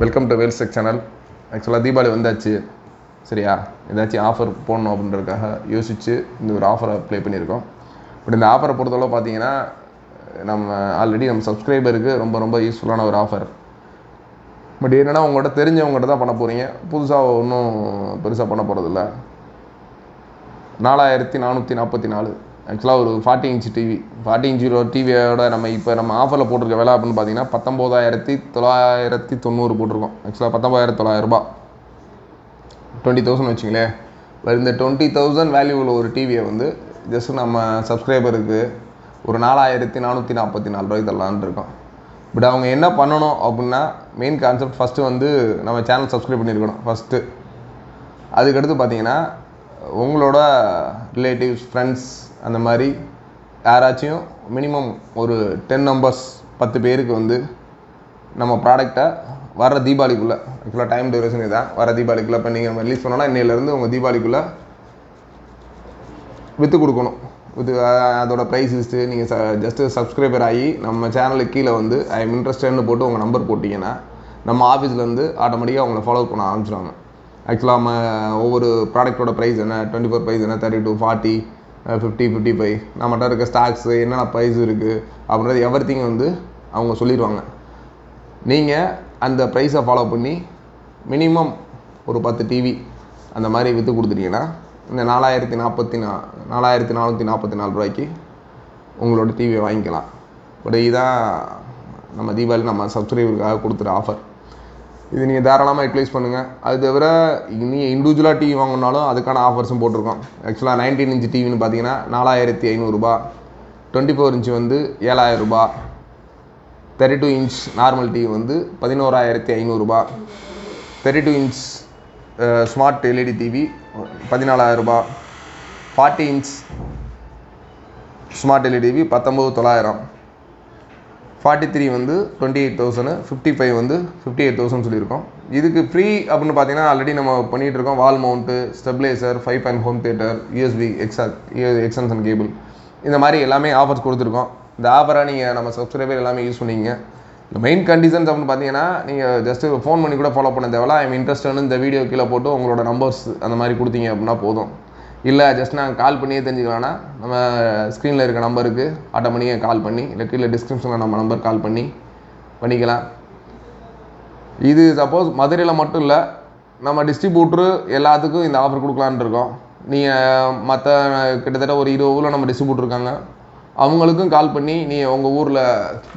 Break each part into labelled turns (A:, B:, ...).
A: Welcome to வேல்செக் channel ஆக்சுவலாக தீபாவளி வந்தாச்சு. சரியா? ஏதாச்சும் ஆஃபர் போடணும் அப்படின்றதுக்காக யோசித்து இந்த ஒரு ஆஃபரை ப்ளே பண்ணியிருக்கோம். பட் இந்த ஆஃபரை பொறுத்தளவு பார்த்தீங்கன்னா நம்ம ஆல்ரெடி நம்ம சப்ஸ்கிரைபருக்கு ரொம்ப ரொம்ப யூஸ்ஃபுல்லான ஒரு ஆஃபர் பட் என்னென்னா உங்கள்கிட்ட தெரிஞ்சவங்ககிட்ட தான் பண்ண போகிறீங்க புதுசாக ஒன்றும் பெருசாக பண்ண போகிறதில்ல நாலாயிரத்தி நானூற்றி நாற்பத்தி நாலு. ஆக்சுவலாக ஒரு ஃபார்ட்டி இன்ச் டிவி ஃபார்ட்டி இன்ச்சில் டிவியோட நம்ம இப்போ நம்ம ஆஃபரில் போட்டிருக்க விலை அப்படின்னு பார்த்தீங்கன்னா பத்தொம்போதாயிரத்தி தொள்ளாயிரத்தி தொண்ணூறு போட்டிருக்கோம். ஆக்சுவலாக பத்தொம்பதாயிரத்தி தொள்ளாயிரரூபா டுவெண்ட்டி தௌசண்ட் வச்சுங்களேன். இந்த டுவெண்ட்டி தௌசண்ட் வேல்யூ உள்ள ஒரு டிவியை வந்து ஜஸ்ட் நம்ம சப்ஸ்கிரைபருக்கு ஒரு நாலாயிரத்தி நானூற்றி நாற்பத்தி நாலு ரூபாய்க்கு தரலான்னு இருக்கோம். பட் அவங்க என்ன பண்ணணும் அப்படின்னா மெயின் கான்செப்ட் ஃபஸ்ட்டு வந்து நம்ம சேனல் சப்ஸ்கிரைப் பண்ணியிருக்கணும் ஃபஸ்ட்டு அதுக்கடுத்து பார்த்தீங்கன்னா உங்களோட ரிலேட்டிவ்ஸ் ஃப்ரெண்ட்ஸ் அந்த மாதிரி யாராச்சும் மினிமம் ஒரு டென் நம்பர்ஸ் பத்து பேருக்கு வந்து நம்ம ப்ராடக்டை வர தீபாவளிக்குள்ளே ஆக்சுவலாக டைம் டியூரேஷன் இதுதான் வர தீபாவளிக்குள்ளே இப்போ நீங்கள் ரிலீஸ் பண்ணோன்னா இன்னையிலேருந்து உங்கள் தீபாவளிக்குள்ளே விற்று கொடுக்கணும். வித் அதோட ப்ரைஸ் லிஸ்ட்டு நீங்கள் ச ஜஸ்ட்டு சப்ஸ்கிரைபர் ஆகி நம்ம சேனலுக்கு கீழே வந்து ஐ எம் இன்ட்ரெஸ்டட்னு போட்டு உங்கள் நம்பர் போட்டிங்கன்னா நம்ம ஆஃபீஸ்லேருந்து ஆட்டோமேட்டிக்காக உங்களை ஃபாலோ பண்ண ஆரம்பிச்சிடுவாங்க ஆக்சுவலாக நம்ம ஒவ்வொரு ப்ராடக்ட்டோட ப்ரைஸ் என்ன? டுவெண்ட்டி ஃபோர் ப்ரைஸ் என்ன? Thirty two forty fifty fifty five நம்மகிட்ட இருக்க ஸ்டாக்ஸு என்னென்ன ப்ரைஸ் இருக்குது அப்படின்றது எவ்ரி திங் வந்து அவங்க சொல்லிடுவாங்க. நீங்கள் அந்த ப்ரைஸை ஃபாலோ பண்ணி மினிமம் ஒரு பத்து டிவி அந்த மாதிரி விற்று கொடுத்துட்டீங்கன்னா இந்த நாலாயிரத்தி நாற்பத்தி நா நாலாயிரத்தி நானூற்றி நாற்பத்தி நாலு ரூபாய்க்கு உங்களோட டிவியை வாங்கிக்கலாம். பட் இதுதான் நம்ம தீபாவளி நம்ம சப்ஸ்கிரைபருக்காக கொடுத்துற ஆஃபர் இது நீங்கள் தாராளமாக யூட்டிலைஸ் பண்ணுங்கள் அது தவிர நீங்கள் இண்டிவிஜுவலாக டிவி வாங்கினாலும் அதுக்கான ஆஃபர்ஸும் போட்டிருக்கோம். ஆக்சுவலாக நைன்டீன் இன்ச் டிவின்னு பார்த்தீங்கன்னா நாலாயிரத்தி ஐநூறுரூபா டுவெண்ட்டி ஃபோர் இன்ச் வந்து ஏழாயிரரூபா thirty two inch normal TV வந்து பதினோராயிரத்தி ஐநூறுரூபா thirty two inch smart LED TV பதினாலாயிரரூபா forty inch smart LED TV பத்தொம்பது தொள்ளாயிரம். ஃபார்ட்டி த்ரீ வந்து twenty eight thousand fifty five வந்து ஃபிஃப்டி எயிட் தௌசண்ட் சொல்லியிருக்கோம். இதுக்கு ஃப்ரீ அப்படின்னு பார்த்தீங்கன்னா ஆல்ரெடி நம்ம பண்ணிகிட்டு இருக்கோம். Wall mount stabiliser five point home theatre USB எக்ஸா எக்ஸ்டென்ஷன் கேபிள் இந்த மாதிரி எல்லாமே ஆஃபர்ஸ் கொடுத்துருக்கோம். இந்த ஆஃபராக நீங்கள் நம்ம சப்ஸ்கிரைபர் எல்லாமே யூஸ் பண்ணிங்க இந்த மெயின் கண்டிஷன்ஸ் அப்படின்னு பார்த்தீங்கன்னா நீங்கள் ஜஸ்ட்டு ஃபோன் பண்ணி கூட ஃபாலோ பண்ண தேவையில்ல. ஐம் இன்ட்ரெஸ்ட்னு இந்த வீடியோ கீழே போட்டு உங்களோட நம்பர்ஸ் அந்த மாதிரி கொடுத்தீங்க அப்படின்னா போதும். இல்லை ஜஸ்ட் நாங்கள் கால் பண்ணியே தெரிஞ்சுக்கலாம்னா நம்ம ஸ்க்ரீனில் இருக்க நம்பருக்கு ஆட்டோமேட்டிக்காக கால் பண்ணி இல்லை கீழே டிஸ்கிரிப்ஷனில் நம்ம நம்பர் கால் பண்ணி பண்ணிக்கலாம். இது சப்போஸ் மதுரையில் மட்டும் இல்லை நம்ம டிஸ்ட்ரிபியூட்ரு எல்லாத்துக்கும் இந்த ஆஃபர் கொடுக்கலான் இருக்கோம். நீங்கள் மற்ற கிட்டத்தட்ட ஒரு இருபது ஊரில் நம்ம டிஸ்ட்ரிபியூட்டர் இருக்காங்க. அவங்களுக்கும் கால் பண்ணி நீங்கள் உங்கள் ஊரில்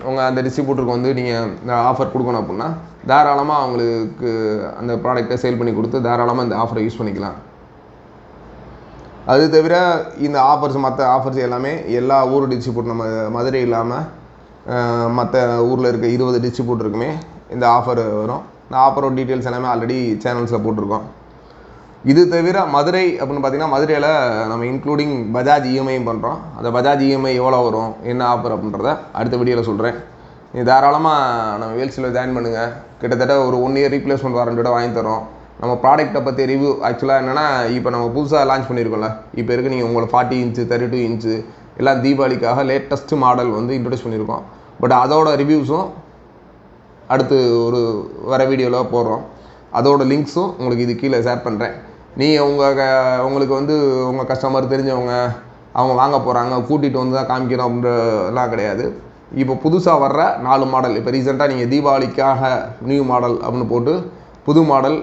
A: உங்கள் அந்த டிஸ்ட்ரிபியூட்டருக்கு வந்து நீங்கள் இந்த ஆஃபர் கொடுக்கணும் அப்படின்னா தாராளமாக அவங்களுக்கு அந்த ப்ராடக்டை சேல் பண்ணி கொடுத்து தாராளமாக இந்த ஆஃபரை யூஸ் பண்ணிக்கலாம். அது தவிர இந்த ஆஃபர்ஸ் மற்ற ஆஃபர்ஸ் எல்லாமே எல்லா ஊர் டிஸ்ட்ரிபியூட் நம்ம மதுரை இல்லாமல் மற்ற ஊரில் இருக்க இருபது டிஸ்ட்ரிபியூட்டருக்குமே இந்த ஆஃபர் வரும். இந்த ஆஃபரோட டீட்டெயில்ஸ் எல்லாமே ஆல்ரெடி சேனல்ஸில் போட்டிருக்கோம். இது தவிர மதுரை அப்படின்னு பார்த்தீங்கன்னா மதுரையில் நம்ம இன்க்ளூடிங் பஜாஜ் இஎம்ஐயும் பண்ணுறோம் அந்த பஜாஜ் இஎம்ஐ எவ்வளோ வரும் என்ன ஆஃபர் அப்படின்றத அடுத்த வீடியோவில் சொல்கிறேன் நீ தாராளமாக நம்ம வேல்சியில் ஜாயின் பண்ணுங்கள் கிட்டத்தட்ட ஒரு ஒன் இயர் ரீப்ளேஸ்மெண்ட் வாரண்டியோட வாங்கி தரோம். நம்ம ப்ராடக்ட்டை பற்றி ரிவ்யூ ஆக்சுவலாக என்னென்னா இப்போ நம்ம புதுசாக லான்ச் பண்ணியிருக்கோம்ல இப்போ இருக்கு நீங்கள் உங்களை forty inch thirty two inch எல்லாம் தீபாவளிக்காக லேட்டஸ்ட் மாடல் வந்து இன்ட்ரடியூஸ் பண்ணியிருக்கோம் பட் அதோட ரிவ்யூஸும் அடுத்து ஒரு வர வீடியோவில் போடுறோம். அதோட லிங்க்ஸும் உங்களுக்கு இது கீழே ஷேர் பண்ணுறேன் நீங்கள் உங்கள் க உங்களுக்கு வந்து உங்கள் கஸ்டமர் தெரிஞ்சவங்க அவங்க வாங்க போகிறாங்க கூட்டிகிட்டு வந்து தான் காமிக்கணும் அப்படின்றலாம் கிடையாது. இப்போ புதுசாக வர்ற நாலு மாடல் இப்போ ரீசெண்டாக நீங்கள் தீபாவளிக்காக நியூ மாடல் அப்படின்னு போட்டு புது model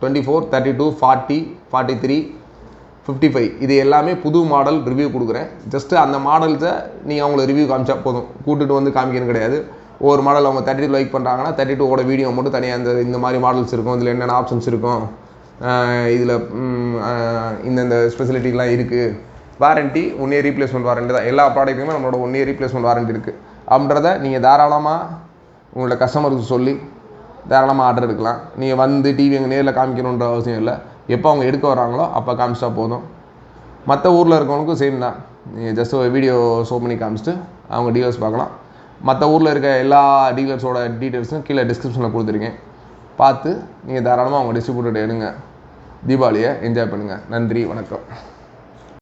A: twenty four thirty two forty forty three fifty five இது எல்லாமே புது மாடல் ரிவ்யூ கொடுக்குறேன். ஜஸ்ட்டு அந்த மாடல்ஸை நீங்கள் அவங்களை ரிவ்யூ காமிச்சா போதும். கூட்டுகிட்டு வந்து காமிக்கணும் கிடையாது. ஒவ்வொரு மாடல் அவங்க தேர்ட்டி டூ லைக் பண்ணுறாங்கன்னா தேர்ட்டி டூவோட வீடியோ மட்டும் தனியாக இந்த இந்த மாதிரி மாடல்ஸ் இருக்கும். இதில் என்னென்ன ஆப்ஷன்ஸ் இருக்கும்? இதில் இந்தந்த ஸ்பெசிலிட்டிலாம் இருக்குது warranty one year replacement warranty தான். எல்லா ப்ராடக்ட்டுமே நம்மளோட ஒன் இயர் ரீப்ளேஸ்மெண்ட் வாரண்ட்டி இருக்குது அப்படின்றத நீங்கள் தாராளமாக உங்களோட கஸ்டமருக்கு சொல்லி தாராளமாக ஆர்டர் எடுக்கலாம். நீங்கள் வந்து டிவி எங்கள் நேரில் காமிக்கணுன்ற அவசியம் இல்லை. எப்போ அவங்க எடுக்க வராங்களோ அப்போ காமிச்சிட்டா போதும். மற்ற ஊரில் இருக்கவங்களுக்கும் சேம் தான். நீங்கள் ஜஸ்ட் வீடியோ ஷோ பண்ணி காமிச்சிட்டு அவங்க டீலர்ஸ் பார்க்கலாம். மற்ற ஊரில் இருக்க எல்லா டீலர்ஸோட டீட்டெயில்ஸும் கீழே டிஸ்கிரிப்ஷனில் கொடுத்துருக்கேன். பார்த்து நீங்கள் தாராளமாக அவங்க டிஸ்ட்ரிபியூட்டர் எடுங்க. தீபாவளியை என்ஜாய் பண்ணுங்கள் நன்றி வணக்கம்.